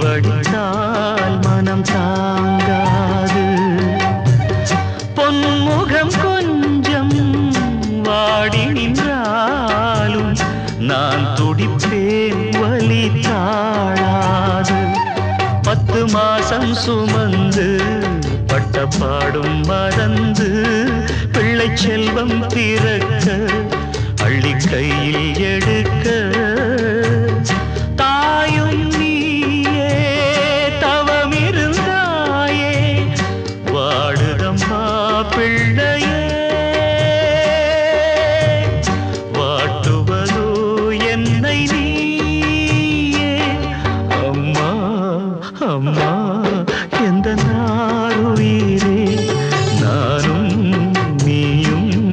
வச்சால் மனம் தாங்காது. பொன்முகம் கொஞ்சம் வாடி நின்றாலும் நான் துடிப்பேன் வலி தாழாது. பத்து மாசம் சுமந்து பட்டப்பாடும் மறந்து பிள்ளை செல்வம் பிறக்க அன்னை நீ அம்மா அம்மா.